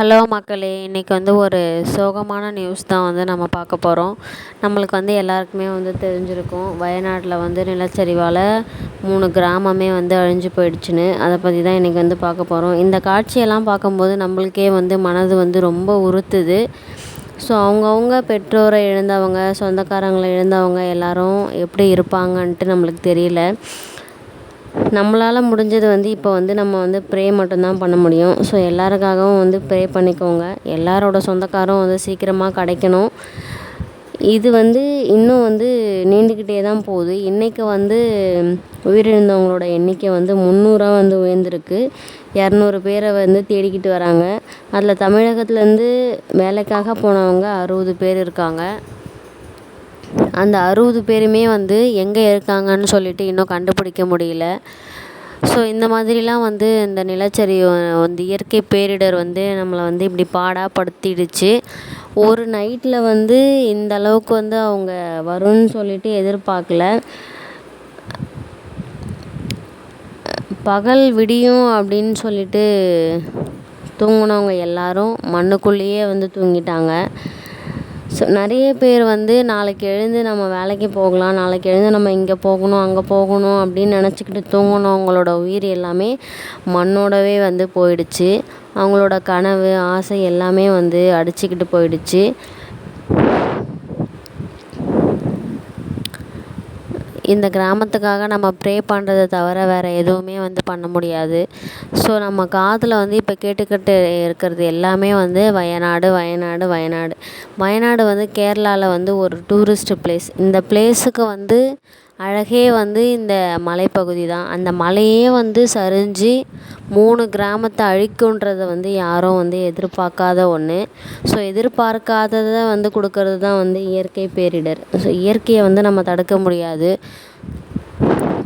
Hello மக்களே இன்றைக்கி வந்து ஒரு சோகமான நியூஸ் தான் வந்து நம்ம பார்க்க போகிறோம் நம்மளுக்கு வந்து எல்லாருக்குமே வந்து தெரிஞ்சிருக்கும். வயநாட்டில் வந்து நிலச்சரிவால் மூணு கிராமமே வந்து அழிஞ்சு போயிடுச்சுன்னு. அதை பற்றி தான் இன்றைக்கி வந்து பார்க்க போகிறோம் இந்த காட்சியெல்லாம் பார்க்கும்போது நம்மளுக்கே வந்து மனது வந்து ரொம்ப உறுத்துது. ஸோ அவங்கவுங்க பெற்றோரை இழந்தவங்க சொந்தக்காரங்களை இழந்தவங்க எல்லாரும் எப்படி இருப்பாங்கன்ட்டு நம்மளுக்கு தெரியல. நம்மளால் முடிஞ்சது வந்து இப்போ வந்து நம்ம வந்து ப்ரே மட்டும்தான் பண்ண முடியும். ஸோ எல்லாருக்காகவும் வந்து ப்ரே பண்ணிக்கோங்க. எல்லாரோட சொந்தக்காரும் வந்து சீக்கிரமாக கிடைக்கணும். இது வந்து இன்னும் வந்து நீண்டுக்கிட்டே தான் போகுது. இன்றைக்கி வந்து உயிரிழந்தவங்களோட எண்ணிக்கை வந்து முந்நூறாக வந்து உயர்ந்திருக்கு. இரநூறு பேரை வந்து தேடிக்கிட்டு வராங்க. அதில் தமிழகத்துலேருந்து வேலைக்காக போனவங்க அறுபது பேர் இருக்காங்க. அந்த அறுபது பேருமே வந்து எங்கே இருக்காங்கன்னு சொல்லிட்டு இன்னும் கண்டுபிடிக்க முடியல. ஸோ இந்த மாதிரிலாம் வந்து இந்த நிலச்சரிவு வந்து இயற்கை பேரிடர் வந்து நம்மளை வந்து இப்படி பாடாப்படுத்திடுச்சு. ஒரு நைட்டில் வந்து இந்த அளவுக்கு வந்து அவங்க வரும்னு சொல்லிட்டு எதிர்பார்க்கல. பகல் விடியும் அப்படின்னு சொல்லிட்டு தூங்கினவங்க எல்லாரும் மண்ணுக்குள்ளேயே வந்து தூங்கிட்டாங்க. ஸோ நிறைய பேர் வந்து நாளைக்கு எழுந்து நம்ம வேலைக்கு போகலாம் நாளைக்கு எழுந்து நம்ம இங்கே போகணும் அங்கே போகணும் அப்படின்னு நினச்சிக்கிட்டு தூங்கினவங்களோட உயிர் எல்லாமே மண்ணோடவே வந்து போயிடுச்சு. அவங்களோட கனவு ஆசை எல்லாமே வந்து அடிச்சுக்கிட்டு போயிடுச்சு. இந்த கிராமத்துக்காக நம்ம ப்ரே பண்ணுறத தவிர வேறு எதுவுமே வந்து பண்ண முடியாது. ஸோ நம்ம காதில் வந்து இப்போ கேட்டுக்கிட்டு இருக்கிறது எல்லாமே வந்து வயநாடு வயநாடு வயநாடு. வயநாடு வந்து கேரளாவில் வந்து ஒரு டூரிஸ்ட்டு ப்ளேஸ் இந்த ப்ளேஸுக்கு வந்து அழகே வந்து இந்த மலைப்பகுதி தான். அந்த மலையே வந்து சரிஞ்சு மூணு கிராமத்தை அழிக்குன்றதை வந்து யாரும் வந்து எதிர்பார்க்காத ஒன்று ஸோ எதிர்பார்க்காததை வந்து கொடுக்கறது தான் வந்து இயற்கை பேரிடர். ஸோ இயற்கையை வந்து நம்ம தடுக்க முடியாது.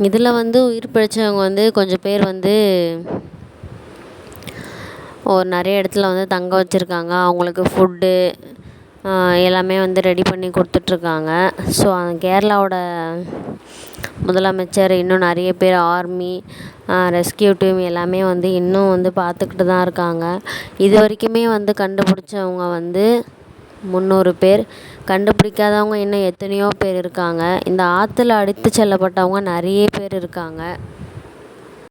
இதில் வந்து உயிர் பிழைச்சவங்க வந்து கொஞ்சம் பேர் வந்து ஒரு நிறைய இடத்துல வந்து தங்க வச்சுருக்காங்க. அவங்களுக்கு ஃபுட்டு எல்லாமே வந்து ரெடி பண்ணி கொடுத்துட்ருக்காங்க. ஸோ அந்த கேரளாவோட முதலமைச்சர் இன்னும் நிறைய பேர் ஆர்மி ரெஸ்கியூ டீம் எல்லாமே வந்து இன்னும் வந்து பார்த்துக்கிட்டு தான் இருக்காங்க. இது வரைக்குமே வந்து கண்டுபிடிச்சவங்க வந்து முந்நூறு பேர். கண்டுபிடிக்காதவங்க இன்னும் எத்தனையோ பேர் இருக்காங்க. இந்த ஆற்றுல அடித்து செல்லப்பட்டவங்க நிறைய பேர் இருக்காங்க.